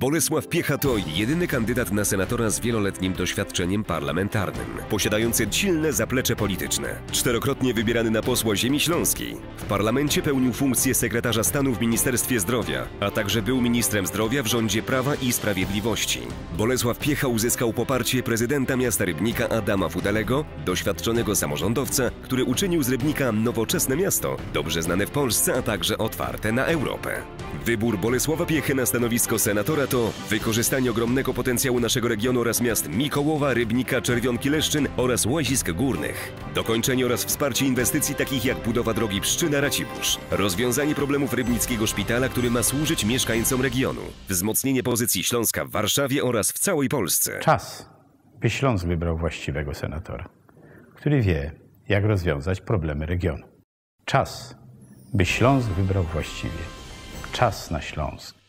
Bolesław Piecha to jedyny kandydat na senatora z wieloletnim doświadczeniem parlamentarnym, posiadający silne zaplecze polityczne. Czterokrotnie wybierany na posła Ziemi Śląskiej. W parlamencie pełnił funkcję sekretarza stanu w Ministerstwie Zdrowia, a także był ministrem zdrowia w rządzie Prawa i Sprawiedliwości. Bolesław Piecha uzyskał poparcie prezydenta miasta Rybnika Adama Fudelego, doświadczonego samorządowca, który uczynił z Rybnika nowoczesne miasto, dobrze znane w Polsce, a także otwarte na Europę. Wybór Bolesława Piechy na stanowisko senatora to wykorzystanie ogromnego potencjału naszego regionu oraz miast Mikołowa, Rybnika, Czerwionki Leszczyn oraz Łazisk Górnych. Dokończenie oraz wsparcie inwestycji takich jak budowa drogi Pszczyna-Racibórz. Rozwiązanie problemów Rybnickiego Szpitala, który ma służyć mieszkańcom regionu. Wzmocnienie pozycji Śląska w Warszawie oraz w całej Polsce. Czas, by Śląsk wybrał właściwego senatora, który wie, jak rozwiązać problemy regionu. Czas, by Śląsk wybrał właściwie. Czas na Śląsk.